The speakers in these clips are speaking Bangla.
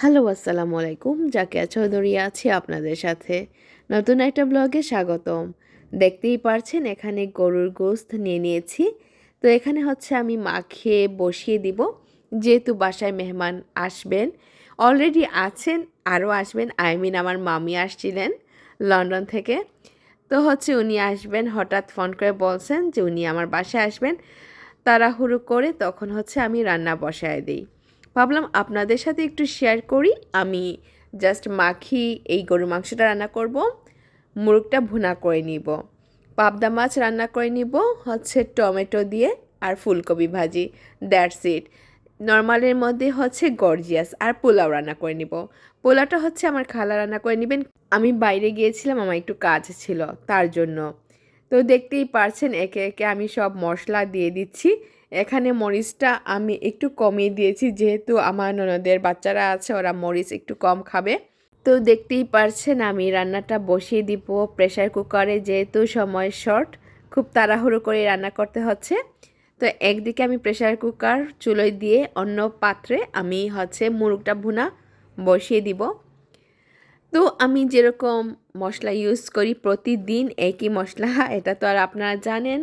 হ্যালো, আসসালামু আলাইকুম। জাকিয়া চৌধুরী আছি আপনাদের সাথে নতুন একটা ব্লগে স্বাগতম। দেখতেই পারছেন, এখানে গরুর গোস্ত নিয়ে নিয়েছি। তো এখানে হচ্ছে আমি মাখিয়ে বসিয়ে দিব। যেহেতু বাসায় মেহমান আসবেন অলরেডি আছেন, আরও আসবেন। আই মিন আমার মামি আসছিলেন লন্ডন থেকে। তো হচ্ছে উনি আসবেন, হঠাৎ ফোন করে বলছেন যে উনি আমার বাসায় আসবেন। তাড়াহুড়ো করে তখন হচ্ছে আমি রান্না বসায় দিই। ভাবলাম আপনাদের সাথে একটু শেয়ার করি। আমি জাস্ট মাখি, এই গরু মাংসটা রান্না করব, মুরগটা ভুনা করে নিব। পাবদা মাছ রান্না করে নিব, হচ্ছে টমেটো দিয়ে আর ফুলকপি ভাজি দ্যাটস ইট নর্মালের মধ্যে হচ্ছে গর্জিয়াস আর পোলাও রান্না করে নিব। পোলাওটা হচ্ছে আমার খালা রান্না করে নেবেন। আমি বাইরে গিয়েছিলাম, আমার একটু কাজ ছিল, তার জন্য। তো দেখতেই পারছেন, একে একে আমি সব মশলা দিয়ে দিচ্ছি। এখানে মরিচটা আমি একটু কমিয়ে দিয়েছি, যেহেতু আমার ননদের বাচ্চারা আছে, ওরা মরিচ একটু কম খাবে। তো দেখতেই পারছেন, আমি রান্নাটা বসিয়ে দিব প্রেশার কুকারে, যেহেতু সময় শর্ট, খুব তাড়াহুড়ো করে রান্না করতে হচ্ছে। তো একদিকে আমি প্রেশার কুকার চুলোয় দিয়ে অন্য পাত্রে আমি হচ্ছে মুরগটা ভুনা বসিয়ে দিব। তো আমি যেরকম মশলা ইউজ করি প্রতিদিন, একই মশলা, এটা তো আর আপনারা জানেন।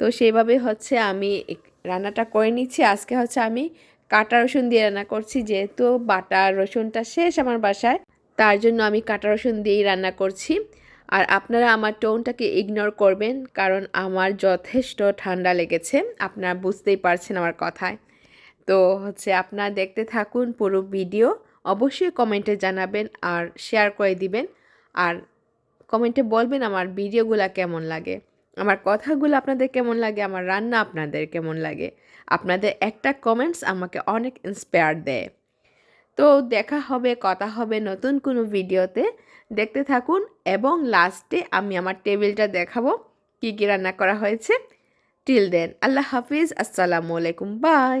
তো সেইভাবে হচ্ছে আমি রান্নাটা করে নিচ্ছি। আজকে হচ্ছে আমি কাটা রসুন দিয়ে রান্না করছি, যেহেতু বাটা রসুনটা শেষ আমার বাসায়, তার জন্য আমি কাটা রসুন দিয়েই রান্না করছি। আর আপনারা আমার টোনটাকে ইগনোর করবেন, কারণ আমার যথেষ্ট ঠান্ডা লেগেছে, আপনারা বুঝতেই পারছেন আমার কথায়। তো হচ্ছে আপনারা দেখতে থাকুন পুরো ভিডিও, অবশ্যই কমেন্টে জানাবেন আর শেয়ার করে দিবেন। আর কমেন্টে বলবেন আমার ভিডিওগুলো কেমন লাগে। আমার কথাগুলো আপনাদের কেমন লাগে, আমার রান্না আপনাদের কেমন লাগে, আপনাদের একটা কমেন্টস আমাকে অনেক ইন্সপায়ার দেয়। তো দেখা হবে, কথা হবে নতুন কোনো ভিডিওতে। দেখতে থাকুন এবং লাস্টে আমি আমার টেবিলটা দেখাবো, কী কী রান্না করা হয়েছে। টিল দেন আল্লাহ হাফিজ, আসসালামু আলাইকুম বাই